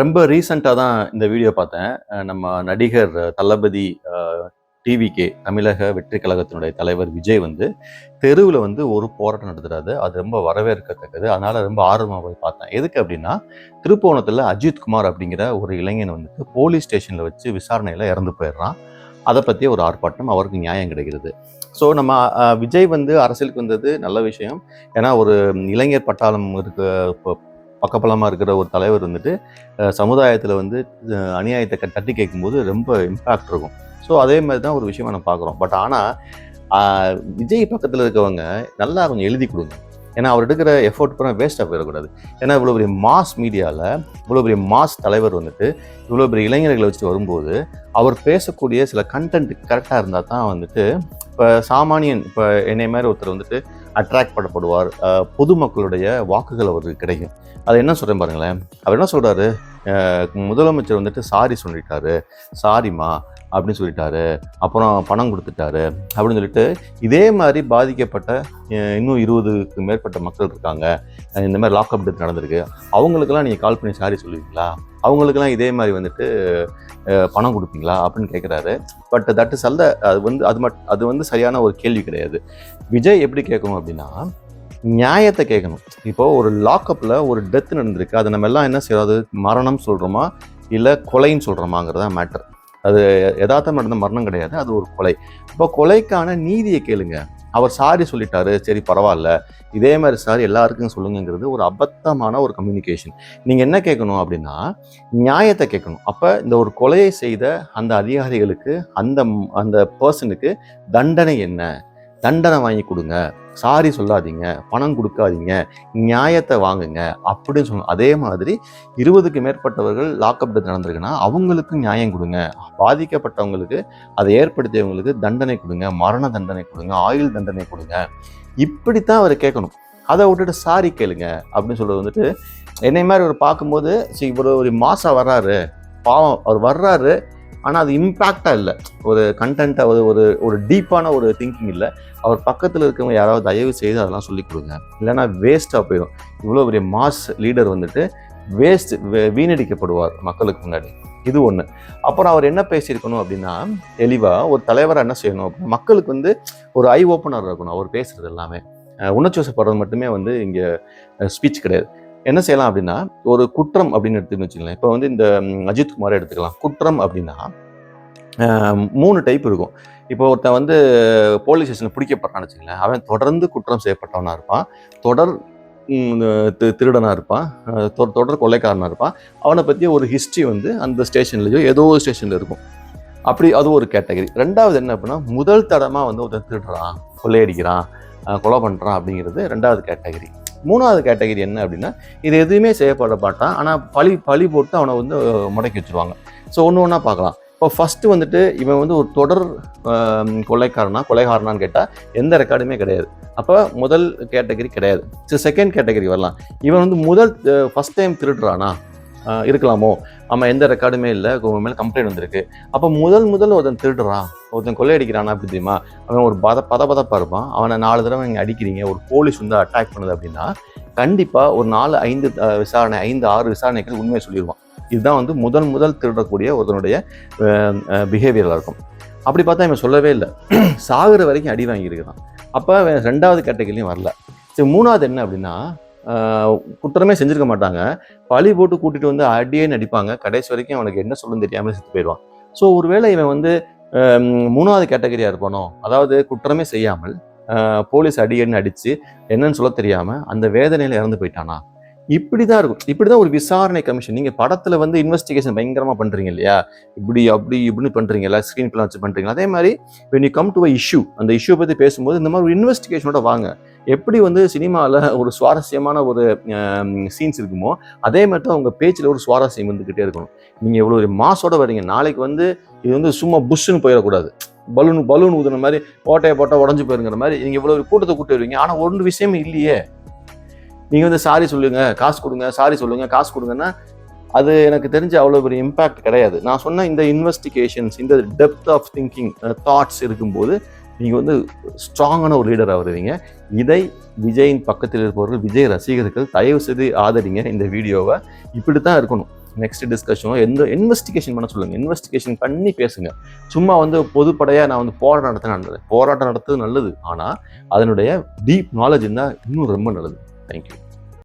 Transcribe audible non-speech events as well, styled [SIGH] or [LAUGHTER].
ரொம்ப ரீசண்டாக தான் இந்த வீடியோ பார்த்தேன். நம்ம நடிகர் தளபதி டிவிகே தமிழக வெற்றி கழகத்தினுடைய தலைவர் விஜய் வந்து தெருவில் வந்து ஒரு போராட்டம் நடத்துறாரு. அது ரொம்ப வரவேற்கத்தக்கது. அதனால ரொம்ப ஆர்வமாக போய் பார்த்தேன். எதுக்கு அப்படின்னா திருப்போணத்தில் அஜித் குமார் அப்படிங்கிற ஒரு இளைஞன் வந்துட்டு போலீஸ் ஸ்டேஷனில் வச்சு விசாரணையில் இறந்து போயிடுறான். அதை பற்றி ஒரு ஆர்ப்பாட்டம் அவருக்கு நியாயம் கிடைக்கிறது. ஸோ நம்ம விஜய் வந்து அரசியலுக்கு வந்தது நல்ல விஷயம். ஏன்னா ஒரு இளைஞர் பட்டாளம் இருக்க இப்போ பக்கபலமாக இருக்கிற ஒரு தலைவர் வந்துட்டு சமுதாயத்தில் வந்து அநியாயத்தை க- தட்டி கேட்கும்போது ரொம்ப இம்பாக்ட் இருக்கும். ஸோ அதே மாதிரி தான் ஒரு விஷயமா நம்ம பார்க்குறோம். பட் ஆனால் விஜய் பக்கத்தில் இருக்கவங்க நல்லா கொஞ்சம் எழுதி கொடுங்க. ஏன்னா அவர் எடுக்கிற எஃபோர்ட் பூரா வேஸ்ட்டாக போயிடக்கூடாது. ஏன்னா இவ்வளோ பெரிய மாஸ் மீடியாவில் இவ்வளோ பெரிய மாஸ் தலைவர் வந்துட்டு இவ்வளோ பெரிய இளைஞர்களை வச்சுட்டு வரும்போது அவர் பேசக்கூடிய சில கண்டென்ட் கரெக்டாக இருந்தால் தான் வந்துட்டு இப்போ சாமானியன் இப்போ என்னை மாதிரி ஒருத்தர் வந்துட்டு அட்ராக்ட் பண்ணப்படுவார். பொதுமக்களுடைய வாக்குகள் அவருக்கு கிடைக்கும். அது என்ன சொல்கிறேன் பாருங்களேன். அவர் என்ன சொல்கிறாரு முதலமைச்சர் வந்துட்டு சாரி சொல்லிட்டாரு. சாரிம்மா அப்படின்னு சொல்லிட்டாரு. அப்புறம் பணம் கொடுத்துட்டாரு. அப்படின்னு சொல்லிட்டு இதே மாதிரி பாதிக்கப்பட்ட இன்னும் இருபதுக்கு மேற்பட்ட மக்கள் இருக்காங்க. இந்த மாதிரி லாக்அப் டெத் நடந்திருக்கு. அவங்களுக்கெல்லாம் நீங்கள் கால் பண்ணி சாரி சொல்லுவீங்களா? அவங்களுக்கெல்லாம் இதே மாதிரி வந்துட்டு பணம் கொடுப்பீங்களா? அப்படின்னு கேட்குறாரு பட் தட் இஸ் அல்ல அது வந்து அது மட் அது வந்து சரியான ஒரு கேள்வி கிடையாது. விஜய் எப்படி கேட்கணும் அப்படின்னா நியாயத்தை கேட்கணும். இப்போ ஒரு லாக்அப்பில் ஒரு டெத் நடந்திருக்கு. அதை நம்ம எல்லாம் என்ன செய்யறோம்? அது மரணம் சொல்கிறோமா இல்லை கொலைன்னு சொல்கிறோமாங்கிறதா மேட்டர் அது யதார்த்தம் நடந்த மரணம் கிடையாது. அது ஒரு கொலை. இப்போ கொலைக்கான நீதியை கேளுங்க. அவர் சாரி சொல்லிட்டாரு சரி பரவாயில்ல. இதே மாதிரி சாரி எல்லாருக்கும் சொல்லுங்கங்கிறது ஒரு அபத்தமான ஒரு கம்யூனிகேஷன் நீங்கள் என்ன கேட்கணும் அப்படின்னா நியாயத்தை கேட்கணும். அப்போ இந்த ஒரு கொலையை செய்த அந்த அதிகாரிகளுக்கு அந்த அந்த பர்சனுக்கு தண்டனை என்ன? தண்டனை வாங்கி கொடுங்க. சாரி சொல்லாதீங்க பணம் கொடுக்காதீங்க நியாயத்தை வாங்குங்க அப்படின்னு சொல்லணும் அதே மாதிரி இருபதுக்கு மேற்பட்டவர்கள் லாக்அப் டெத் நடந்திருக்குன்னா அவங்களுக்கு நியாயம் கொடுங்க. பாதிக்கப்பட்டவங்களுக்கு அதை ஏற்படுத்தியவங்களுக்கு தண்டனை கொடுங்க மரண தண்டனை கொடுங்க ஆயுள் தண்டனை கொடுங்க. இப்படித்தான் அவர் கேட்கணும். அதை விட்டுட்டு சாரி கேளுங்க அப்படின்னு சொல்றது வந்துட்டு என்னை மாதிரி அவர் பார்க்கும்போது சரி இவர் ஒரு மாசா வர்றாரு. பாவம் அவர் வர்றாரு. ஆனால் அது இம்பேக்டாக இல்லை. ஒரு கண்டென்ட்டை ஒரு ஒரு ஒரு டீப்பான ஒரு திங்கிங் இல்லை. அவர் பக்கத்தில் இருக்கவங்க யாராவது தயவு செய்து அதெல்லாம் சொல்லி கொடுங்க. இல்லைன்னா வேஸ்ட்டாக போயிடும் இவ்வளோ பெரிய மாஸ் லீடர் வந்துட்டு வேஸ்ட் வீணடிக்கப்படுவார் மக்களுக்கு முன்னாடி. இது ஒன்று அப்புறம் அவர் என்ன பேசியிருக்கணும் அப்படின்னா தெளிவாக ஒரு தலைவராக என்ன செய்யணும் அப்படின்னா மக்களுக்கு வந்து ஒரு ஐ ஓப்பனர் இருக்கணும். அவர் பேசுறது எல்லாமே. உணர்ச்சி வசப்படுறது மட்டுமே வந்து இங்கே ஸ்பீச் கிடையாது. என்ன செய்யலாம் அப்படின்னா ஒரு குற்றம் அப்படின்னு எடுத்துன்னு வச்சுக்கலாம் இப்போ வந்து இந்த அஜித்குமாரை அஜித் குமாரை எடுத்துக்கலாம். குற்றம் அப்படின்னா மூணு டைப் இருக்கும். இப்போ ஒருத்தன் வந்து போலீஸ் ஸ்டேஷனில் பிடிக்கப்படுறான்னு வச்சுக்கலேன் அவன் தொடர்ந்து குற்றம் செய்யப்பட்டவனாக இருப்பான். தொடர் திருடனாக இருப்பான். தொடர் கொள்ளைக்காரனாக இருப்பான். அவனை பற்றி ஒரு ஹிஸ்ட்ரி வந்து அந்த ஸ்டேஷன்லேயோ ஏதோ ஒரு ஸ்டேஷனில் இருக்கும். அப்படி அது ஒரு கேட்டகரி ரெண்டாவது என்ன அப்படின்னா முதல் தடமாக வந்து ஒருத்தன் திருடுறான் கொள்ளையடிக்கிறான் கொலை பண்ணுறான் அப்படிங்கிறது ரெண்டாவது கேட்டகரி மூணாவது கேட்டகரி என்ன அப்படின்னா இது எதுவுமே செய்யப்பட மாட்டான். ஆனால் பழி பழி போட்டு அவனை வந்து முடக்கி வச்சுருவாங்க. ஸோ ஒன்று ஒன்றா பார்க்கலாம். இப்போ ஃபஸ்ட்டு வந்துட்டு இவன் வந்து ஒரு தொடர் கொலைக்காரனா கொலைகாரனான்னு கேட்டால் எந்த ரெக்கார்டுமே கிடையாது. அப்போ முதல் கேட்டகரி கிடையாது. சரி செகண்ட் கேட்டகரி வரலாம். இவன் வந்து முதல் ஃபஸ்ட் டைம் திருடுறானா? இருக்கலாமோ? ஆமாம் எந்த ரெக்கார்டுமே இல்லை. உன் மேலே கம்ப்ளைண்ட் வந்திருக்கு. அப்போ முதல் முதல் ஒருத்தன் திருடுறான். ஒருத்தன் கொள்ளையடிக்கிறானா அப்படி தெரியுமா? அவன் ஒரு பத பதபதப்பாக இருப்பான். அவனை நாலு தடவை நீங்கள் அடிக்கிறீங்க. ஒரு போலீஸ் வந்து அட்டாக் பண்ணுது அப்படின்னா கண்டிப்பாக ஒரு நாலு ஐந்து விசாரணை ஐந்து ஆறு விசாரணைகள் உண்மையை சொல்லிடுவான் இதுதான் வந்து முதல் முதல் திருடக்கூடிய ஒருத்தனுடைய பிஹேவியராக இருக்கும். அப்படி பார்த்தா இவன் சொல்லவே இல்லை. [CLEARS THROAT] சாகுற வரைக்கும் அடி வாங்கியிருக்கிறான். அப்போ ரெண்டாவது கேட்டகரிலையும் வரல. சரி மூணாவது என்ன அப்படின்னா குற்றமே செஞ்சிருக்க மாட்டாங்க. பழி போட்டு கூட்டிட்டு வந்து அடியே நடிப்பாங்க. கடைசி வரைக்கும் அவனுக்கு என்ன சொல்லணும்னு தெரியாமல் செத்து போயிடுவான். ஸோ ஒருவேளை இவன் வந்து மூணாவது கேட்டகரியாக இருப்பானோ? அதாவது குற்றமே செய்யாமல் போலீஸ் அடியன்னு அடித்து என்னன்னு சொல்ல தெரியாமல் அந்த வேதனையில் இறந்து போயிட்டானா? இப்படி தான் இருக்கும். இப்படி தான் ஒரு விசாரணை கமிஷன் நீங்கள் படத்தில் வந்து இன்வெஸ்டிகேஷன் பயங்கரமாக பண்ணுறீங்க இல்லையா? இப்படி அப்படி இப்படின்னு பண்ணுறீங்களா ஸ்க்ரீன் பிளான் வச்சு பண்ணுறீங்க அதே மாதிரி when you come to a issue அந்த இஷ்யூ பற்றி பேசும்போது இந்த மாதிரி ஒரு இன்வெஸ்டிகேஷனோட வாங்க. எப்படி வந்து சினிமாவில் ஒரு சுவாரஸ்யமான ஒரு சீன்ஸ் இருக்குமோ அதே மாதிரி தான் உங்கள் பேச்சில் ஒரு சுவாரஸ்யம் வந்துக்கிட்டே இருக்கணும். நீங்கள் இவ்வளோ ஒரு மாசோட வரீங்க. நாளைக்கு வந்து இது வந்து சும்மா புஷ்ஷுன்னு போயிடக்கூடாது. பலூன் பலூன் ஊதுன மாதிரி ஓட்டையை போட்டால் உடஞ்சி போயிருங்கிற மாதிரி நீங்கள் இவ்வளோ ஒரு கூட்டத்தை கூட்டி வருவீங்க. ஆனால் ஒன்று விஷயமே இல்லையே. நீங்கள் வந்து சாரி சொல்லுங்க காசு கொடுங்க சாரி சொல்லுங்க காசு கொடுங்கன்னா அது எனக்கு தெரிஞ்ச அவ்வளோ பெரிய இம்பாக்ட் கிடையாது. நான் சொன்ன இந்த இன்வெஸ்டிகேஷன்ஸ் இந்த டெப்த் ஆஃப் திங்கிங் தாட்ஸ் இருக்கும்போது நீங்கள் வந்து ஸ்ட்ராங்கான ஒரு லீடராக வருவீங்க இதை விஜயின் பக்கத்தில் இருப்பவர்கள் விஜய் ரசிகர்கள் தயவு செய்து ஆதரிங்க இந்த வீடியோவை. இப்படி தான் இருக்கணும் நெக்ஸ்ட் டிஸ்கஷனோ எந்த இன்வெஸ்டிகேஷன் பண்ண சொல்லுங்கள் இன்வெஸ்டிகேஷன் பண்ணி பேசுங்க. சும்மா வந்து பொதுப்படையாக நான் வந்து போராட்டம் நடத்தினேன் போராட்டம் நடத்துறது நல்லது. ஆனால் அதனுடைய டீப் நாலேஜ் இருந்தால் இன்னும் ரொம்ப நல்லது. தேங்க்யூ